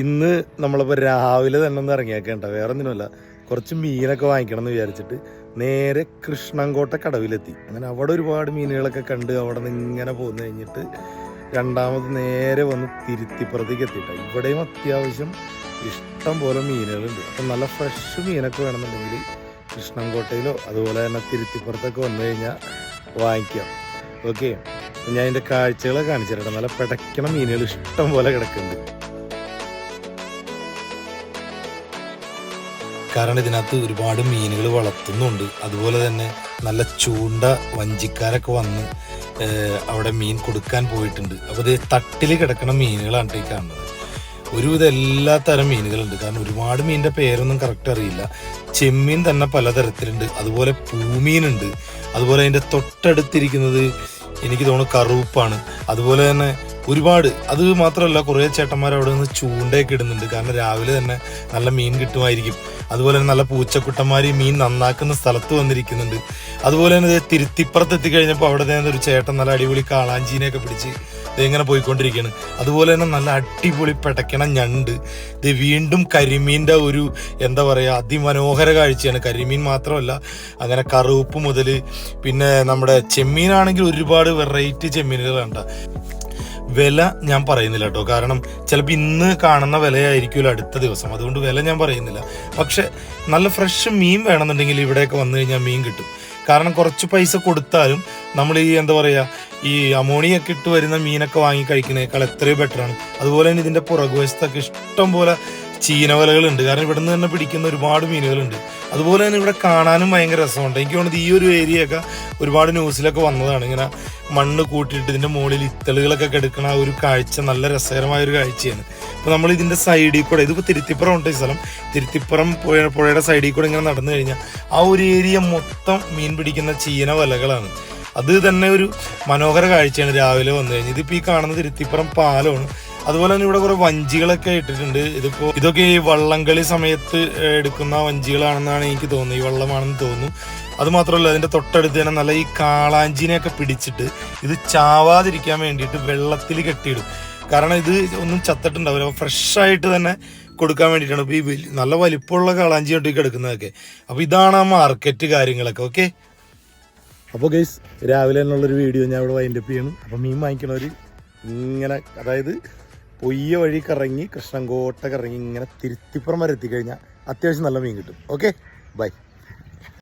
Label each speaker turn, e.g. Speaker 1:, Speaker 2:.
Speaker 1: ഇന്ന് നമ്മളിപ്പോൾ രാവിലെ തന്നെ ഒന്ന് ഇറങ്ങിയേക്കേണ്ട വേറെ ഒന്നിനുമല്ല. കുറച്ച് മീനൊക്കെ വാങ്ങിക്കണം എന്ന് വിചാരിച്ചിട്ട് നേരെ കൃഷ്ണൻകോട്ട കടവിലെത്തി. അങ്ങനെ അവിടെ ഒരുപാട് മീനുകളൊക്കെ കണ്ട് അവിടെ നിന്ന് ഇങ്ങനെ പോന്നു കഴിഞ്ഞിട്ട് രണ്ടാമത് നേരെ വന്ന് തിരുത്തിപ്പുറത്തേക്ക് എത്തിയിട്ട ഇവിടെയും അത്യാവശ്യം ഇഷ്ടം പോലെ മീനുകളുണ്ട്. അപ്പം നല്ല ഫ്രഷ് മീനൊക്കെ വേണമെന്നുണ്ടെങ്കിൽ കൃഷ്ണൻകോട്ടയിലോ അതുപോലെ തന്നെ തിരുത്തിപ്പുറത്തൊക്കെ വന്നു കഴിഞ്ഞാൽ വാങ്ങിക്കാം. ഓക്കെ ഞാൻ അതിന്റെ കാഴ്ചകളെ കാണിച്ചു തരട്ടെ നല്ല പിടയ്ക്കണ മീനുകൾ ഇഷ്ടം പോലെ കിടക്കുന്നുണ്ട്. കാരണം ഇതിനകത്ത് ഒരുപാട് മീനുകൾ വളർത്തുന്നുണ്ട്. അതുപോലെ തന്നെ നല്ല ചൂണ്ട വഞ്ചിക്കാരൊക്കെ വന്ന് അവിടെ മീൻ കൊടുക്കാൻ പോയിട്ടുണ്ട്. അപ്പോൾ ഇത് തട്ടിൽ കിടക്കുന്ന മീനുകളാണ് ഈ കാണുന്നത്. ഒരുവിധം എല്ലാ തരം മീനുകളുണ്ട്. കാരണം ഒരുപാട് മീനിന്റെ പേരൊന്നും കറക്റ്റ് അറിയില്ല. ചെമ്മീൻ തന്നെ പലതരത്തിലുണ്ട്. അതുപോലെ പൂമീനുണ്ട്. അതുപോലെ അതിന്റെ തൊട്ടടുത്തിരിക്കുന്നത് എനിക്ക് തോന്നുന്നു കറുപ്പാണ് അതുപോലെ തന്നെ ഒരുപാട്. അത് മാത്രമല്ല കുറേ ചേട്ടന്മാർ അവിടെ നിന്ന് ചൂണ്ടയൊക്കെ ഇടുന്നുണ്ട്. കാരണം രാവിലെ തന്നെ നല്ല മീൻ കിട്ടുമായിരിക്കും. അതുപോലെ തന്നെ നല്ല പൂച്ചക്കുട്ടന്മാർ മീൻ നന്നാക്കുന്ന സ്ഥലത്ത് വന്നിരിക്കുന്നുണ്ട്. അതുപോലെ തന്നെ തിരുത്തിപ്പുറത്ത് എത്തിക്കഴിഞ്ഞപ്പോൾ അവിടെ നിന്ന് ഒരു ചേട്ടൻ നല്ല അടിപൊളി കാളാഞ്ചീനെയൊക്കെ പിടിച്ച് ഇങ്ങനെ പോയിക്കൊണ്ടിരിക്കുകയാണ് അതുപോലെ തന്നെ നല്ല അടിപൊളി പെടയ്ക്കണ ഞണ്ട്. ഇത് വീണ്ടും കരിമീന്റെ ഒരു എന്താ പറയുക അതിമനോഹര കാഴ്ചയാണ്. കരിമീൻ മാത്രമല്ല അങ്ങനെ കറുപ്പ് മുതൽ പിന്നെ നമ്മുടെ ചെമ്മീനാണെങ്കിൽ ഒരുപാട് വെറൈറ്റി ചെമ്മീനുകളുണ്ട് വില ഞാൻ പറയുന്നില്ല കേട്ടോ കാരണം ചിലപ്പോൾ ഇന്ന് കാണുന്ന വിലയായിരിക്കുമല്ലോ അടുത്ത ദിവസം. അതുകൊണ്ട് വില ഞാൻ പറയുന്നില്ല. പക്ഷെ നല്ല ഫ്രഷ് മീൻ വേണമെന്നുണ്ടെങ്കിൽ ഇവിടെയൊക്കെ വന്നു കഴിഞ്ഞാൽ മീൻ കിട്ടും. കാരണം കുറച്ച് പൈസ കൊടുത്താലും നമ്മൾ ഈ എന്താ പറയുക ഈ അമോണിയൊക്കെ ഇട്ട് വരുന്ന മീനൊക്കെ വാങ്ങി കഴിക്കുന്നതിനേക്കാൾ എത്രയോ ബെറ്ററാണ് അതുപോലെ തന്നെ ഇതിന്റെ പുറകുവശത്തൊക്കെ ഇഷ്ടം പോലെ ചീനവലകളുണ്ട്. കാരണം ഇവിടെ നിന്ന് തന്നെ പിടിക്കുന്ന ഒരുപാട് മീനുകളുണ്ട്. അതുപോലെ തന്നെ ഇവിടെ കാണാനും ഭയങ്കര രസമുണ്ട്. എനിക്ക് തോന്നുന്നത് ഈ ഒരു ഏരിയയൊക്കെ ഒരുപാട് ന്യൂസിലൊക്കെ വന്നതാണ്. ഇങ്ങനെ മണ്ണ് കൂട്ടിയിട്ട് ഇതിന്റെ മുകളിൽ ഇത്തളുകളൊക്കെ കെടുക്കണ ഒരു കാഴ്ച നല്ല രസകരമായ ഒരു കാഴ്ചയാണ്. അപ്പോൾ നമ്മൾ ഇതിന്റെ സൈഡിൽ കൂടെ ഇതിപ്പോൾ തിരുത്തിപ്പുറം ഉണ്ട് ഈ സ്ഥലം. തിരുത്തിപ്പുറം പുഴ പുഴയുടെ സൈഡിൽ കൂടെ ഇങ്ങനെ നടന്നു കഴിഞ്ഞാൽ ആ ഒരു ഏരിയ മൊത്തം മീൻ പിടിക്കുന്ന ചീന വലകളാണ് അത് തന്നെ ഒരു മനോഹര കാഴ്ചയാണ് രാവിലെ വന്നു കഴിഞ്ഞാൽ. ഇതിപ്പോൾ ഈ കാണുന്ന തിരുത്തിപ്പുറം പാലമാണ്. അതുപോലെ തന്നെ ഇവിടെ കുറെ വഞ്ചികളൊക്കെ ഇട്ടിട്ടുണ്ട്. ഇതിപ്പോ ഇതൊക്കെ ഈ വള്ളംകളി സമയത്ത് എടുക്കുന്ന വഞ്ചികളാണെന്നാണ് എനിക്ക് തോന്നുന്നത്. ഈ വള്ളമാണെന്ന് തോന്നുന്നു. അത് മാത്രമല്ല അതിന്റെ തൊട്ടടുത്ത് തന്നെ നല്ല ഈ കാളാഞ്ചിനെയൊക്കെ പിടിച്ചിട്ട് ഇത് ചാവാതിരിക്കാൻ വേണ്ടിയിട്ട് വെള്ളത്തിൽ കെട്ടിയിടും. കാരണം ഇത് ഒന്നും ചത്തിട്ടുണ്ടാവില്ല. ഫ്രഷ് ആയിട്ട് തന്നെ കൊടുക്കാൻ വേണ്ടിയിട്ടാണ്. അപ്പോൾ ഈ നല്ല വലിപ്പമുള്ള കാളാഞ്ചി കൊണ്ടൊക്കെ എടുക്കുന്നതൊക്കെ അപ്പൊ ഇതാണ് ആ മാർക്കറ്റ് കാര്യങ്ങളൊക്കെ. ഓക്കെ അപ്പോൾ ഗൈസ് രാവിലെ തന്നെയുള്ളൊരു വീഡിയോ ഞാൻ ഇവിടെ വൈൻഡപ്പ് ചെയ്യണം. അപ്പോൾ മീൻ വാങ്ങിക്കണവർ ഇങ്ങനെ അതായത് പൊയ്യ വഴി കറങ്ങി കൃഷ്ണൻകോട്ട കറങ്ങി ഇങ്ങനെ തിരുത്തിപ്പുറം വരെ എത്തിക്കഴിഞ്ഞാൽ അത്യാവശ്യം നല്ല മീൻ കിട്ടും. Okay bye